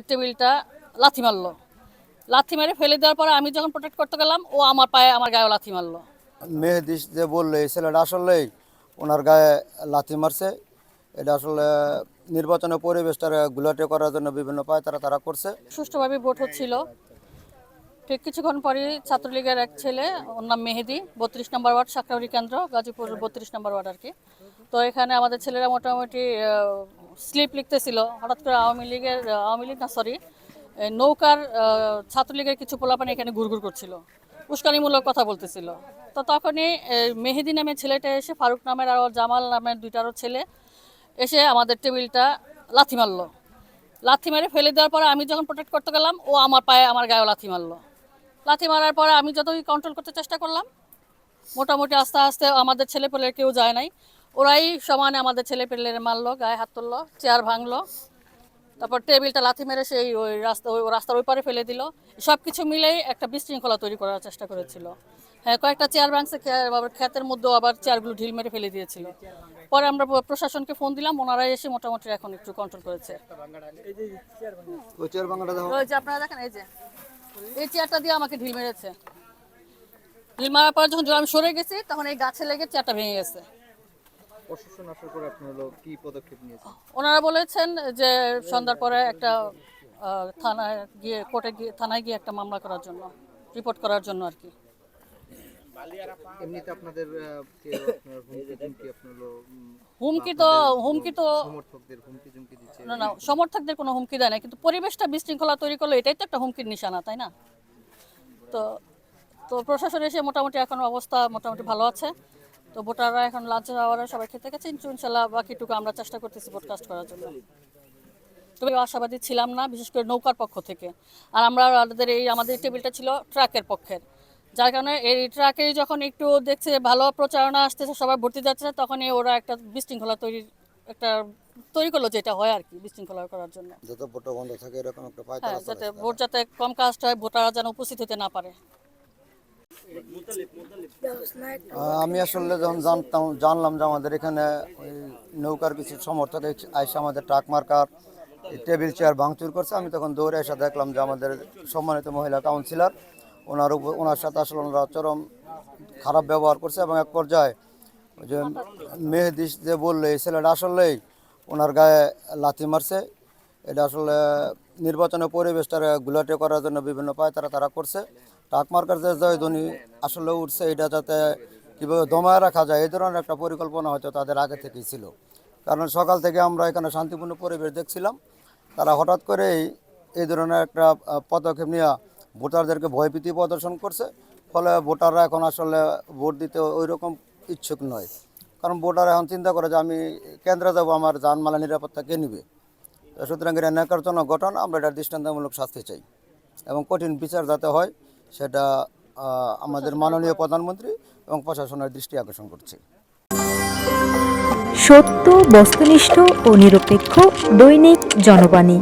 টেবিলটা লাথি মারলো। লাথি মেরে ফেলে দেওয়ার পরে আমি যখন প্রোটেক্ট করতে গেলাম ও আমার পায়ে আমার গায়ে লাথি মারলো। মেহেদি যে বললে এই ছেলেটা আসলে ওনার গায়ে লাথি মারছে। এটা আসলে নির্বাচনের পরিবেশটা গুলাটে করার জন্য বিভিন্ন পায়তারা তারা তারা করছে। সুষ্ঠুভাবে ভোট হচ্ছিল। ঠিক কিছুক্ষণ পরে ছাত্রলীগের এক ছেলে ওর নাম মেহেদি বত্রিশ নম্বর ওয়ার্ড সাকরাউরি কেন্দ্র গাজীপুর বত্রিশ নম্বর ওয়ার্ড আর কি। তো এখানে আমাদের ছেলেরা মোটামুটি স্লিপ লিখতেছিল, হঠাৎ করে আওয়ামী লীগের, আওয়ামী লীগ না সরি নৌকার ছাত্রলীগের কিছু পোলাপানি এখানে ঘুরঘুর করছিল, উস্কানিমূলক কথা বলতেছিল। তো তখনই মেহেদি নামের ছেলেটা এসে, ফারুক নামের আর, জামাল নামের দুইটারও ছেলে এসে আমাদের টেবিলটা লাথি মারলো। লাথি মেরে ফেলে দেওয়ার পরে আমি যখন প্রোটেক্ট করতে গেলাম, ও আমার পায়ে, আমার গায়ে লাথি মারলো। লাথি মারার পরে আমি যতই কন্ট্রোল করতে চেষ্টা করলাম, মোটামুটি আস্তে আস্তে আমাদের ছেলে পেলে কেউ যায় নাই। ওরাই সমানে আমাদের ছেলে পেলে মারলো গায়ে হাত তুললো চেয়ার ভাঙলো। তারপর টেবিলটা লাথি মেরে সেই ওই রাস্তা ওই রাস্তার ওই পারে ফেলে দিল। সব কিছু মিলেই একটা বিশৃঙ্খলা তৈরি করার চেষ্টা করেছিল। হ্যাঁ কয়েকটা চেয়ার ভাঙছে আবার ক্ষেতের মধ্যেও আবার চেয়ারগুলো ঢিল মেরে ফেলে দিয়েছিল। পরে আমরা প্রশাসনকে ফোন দিলাম ওনারা এসে মোটামুটি এখন একটু কন্ট্রোল করেছে। ওই যে আপনারা দেখেন এই যে। এই চেয়ারটা দিয়ে আমাকে ঢিল মেরেছে। ঢিল মারার পর যখন আমি সরে গেছি তখন এই গাছে লেগে চেয়ারটা ভেঙে গেছে। প্রশাসন আসার পরে আপনার হলো কি পদক্ষেপ নিয়েছেন? ওনারা বলেছেন যে সন্ধ্যার পরে একটা থানায় গিয়ে কোর্টে গিয়ে থানায় গিয়ে একটা মামলা করার জন্য রিপোর্ট করার জন্য আর কি। এমনিতে আপনাদের হুমকি তো হুমকি তো সমর্থকদের হুমকি ঝুমকি দিচ্ছে? না না সমর্থকদের কোনো হুমকি দেয় না কিন্তু পরিবেশটা বিশৃঙ্খলা তৈরি করল এটাই তো একটা হুমকির নিশানা তাই না? তো তো প্রশাসন এসে মোটামুটি এখন অবস্থা মোটামুটি ভালো আছে। তো ভোটাররা এখন লাঞ্চ আওয়ারে সবাই খেতে গেছে। ইনশাল্লাহ বাকিটুকু আমরা চেষ্টা করতেছি ভোটকাস্ট করার জন্য। তবে আশাবাদী ছিলাম না বিশেষ করে নৌকার পক্ষ থেকে। আর আমরা আমাদের এই আমাদের টেবিলটা ছিল ট্রাকের পক্ষের। যার কারণে এই ট্রাকে যখন একটু দেখছে ভালো প্রচারণা আসতেছে সবাই ভর্তি যাচ্ছে তখনই ওরা একটা বিশৃঙ্খলা তৈরির একটা তৈরি করল যেটা হয় আর কি বিশৃঙ্খলা করার জন্য। যত ভোট বন্ধ থাকে এরকম একটা হ্যাঁ যাতে ভোট যাতে কম কাস্ট হয় ভোটাররা যেন উপস্থিত হতে না পারে। আমি আসলে যখন জানতাম জানলাম যে আমাদের এখানে ওই নৌকার কিছু সমর্থক আইসা আমাদের ট্রাক মার্কার টেবিল চেয়ার ভাঙচুর করছে। আমি তখন দৌড়ে এসে দেখলাম যে আমাদের সম্মানিত মহিলা কাউন্সিলর, ওনার উপর ওনার সাথে আসলে ওনারা চরম খারাপ ব্যবহার করছে এবং এক পর্যায়ে ওই যে মেহেদি যে বললে, এই ছেলেটা আসলেই ওনার গায়ে লাথি মারছে। এটা আসলে নির্বাচনের পরিবেশটা গুলাটে করার জন্য বিভিন্ন পায়তারা তারা তারা করছে। টাক মার্কার যে জয়ধ্বনি আসলে উঠছে, এটা যাতে কীভাবে দমায় রাখা যায়, এই ধরনের একটা পরিকল্পনা হয়তো তাদের আগে থেকেই ছিল। কারণ সকাল থেকে আমরা এখানে শান্তিপূর্ণ পরিবেশ দেখছিলাম। তারা হঠাৎ করেই এই ধরনের একটা পদক্ষেপ নিয়ে ভোটারদেরকে ভয়ভীতি প্রদর্শন করছে। ফলে ভোটাররা এখন আসলে ভোট দিতে ওই রকম ইচ্ছুক নয়। কারণ ভোটার এখন চিন্তা করে যে আমি কেন্দ্রে যাব, আমার যানমালা নিরাপত্তা কে নিবে? সুতরাং এটা ন্যাকারজনক ঘটনা আমরা এটা দৃষ্টান্তমূলক শাস্তি চাই। এবং কঠিন বিচার যাতে হয়, সেটা আমাদের মাননীয় প্রধানমন্ত্রী এবং প্রশাসনের দৃষ্টি আকর্ষণ করছে। সত্য, বস্তুনিষ্ঠ ও নিরপেক্ষ দৈনিক জনবাণী।